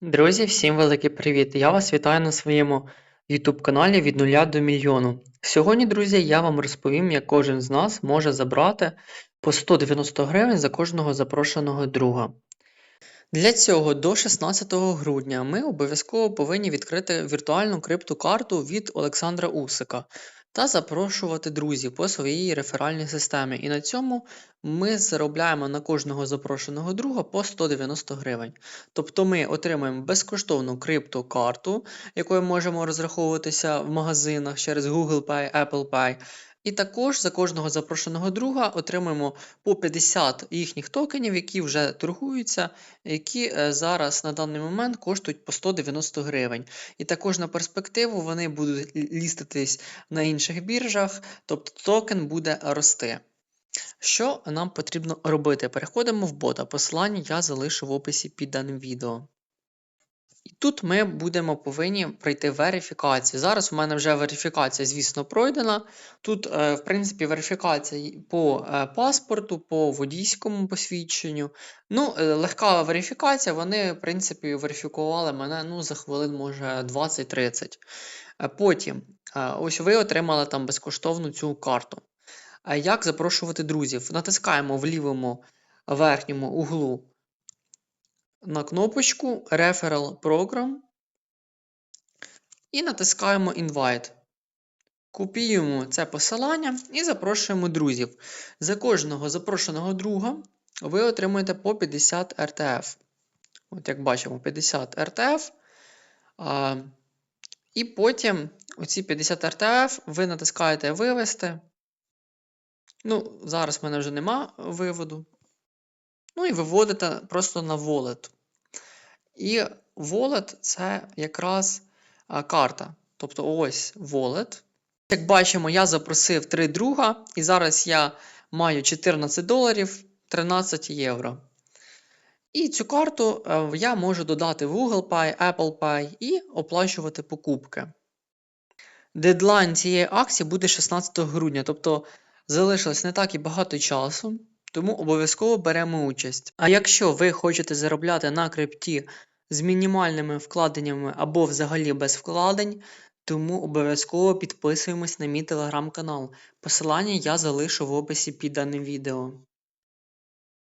Друзі, всім великий привіт! Я вас вітаю на своєму YouTube каналі від нуля до мільйону. Сьогодні, друзі, я вам розповім, як кожен з нас може забрати по 190 гривень за кожного запрошеного друга. Для цього до 16 грудня ми обов'язково повинні відкрити віртуальну криптокарту від Олександра Усика та запрошувати друзів по своїй реферальній системі. І на цьому ми заробляємо на кожного запрошеного друга по 190 гривень. Тобто ми отримуємо безкоштовну криптокарту, якою можемо розраховуватися в магазинах через Google Pay, Apple Pay. І також за кожного запрошеного друга отримуємо по 50 їхніх токенів, які вже торгуються, які е, зараз на даний момент коштують по 190 гривень. І також на перспективу вони будуть ліститись на інших біржах, тобто токен буде рости. Що нам потрібно робити? Переходимо в бота. Посилання я залишу в описі під даним відео. Тут ми будемо повинні пройти верифікацію. Зараз у мене вже верифікація, звісно, пройдена. Тут, е, в принципі, верифікація по е, паспорту, по водійському посвідченню. Ну, е, легка верифікація, вони, в принципі, верифікували мене ну, за хвилин, може, 20-30. Е, Потім, ось ви отримали там безкоштовну цю карту. Як запрошувати друзів? Натискаємо в лівому верхньому углу на кнопочку Referral Program і натискаємо Invite. Копіюємо це посилання і запрошуємо друзів. За кожного запрошеного друга ви отримуєте по 50 RTF. От як бачимо, 50 RTF. А, і потім оці 50 RTF ви натискаєте Вивести. Ну, зараз в мене вже нема виводу. Ну і виводите просто на wallet. І wallet це якраз карта. Тобто ось wallet. Як бачимо, я запросив три друга, і зараз я маю 14 доларів 13 євро. І цю карту е, я можу додати в Google Pay, Apple Pay і оплачувати покупки. Дедлайн цієї акції буде 16 грудня, тобто залишилось не так і багато часу, тому обов'язково беремо участь. А якщо ви хочете заробляти на крипті з мінімальними вкладеннями або взагалі без вкладень, тому обов'язково підписуємось на мій телеграм-канал. Посилання я залишу в описі під даним відео.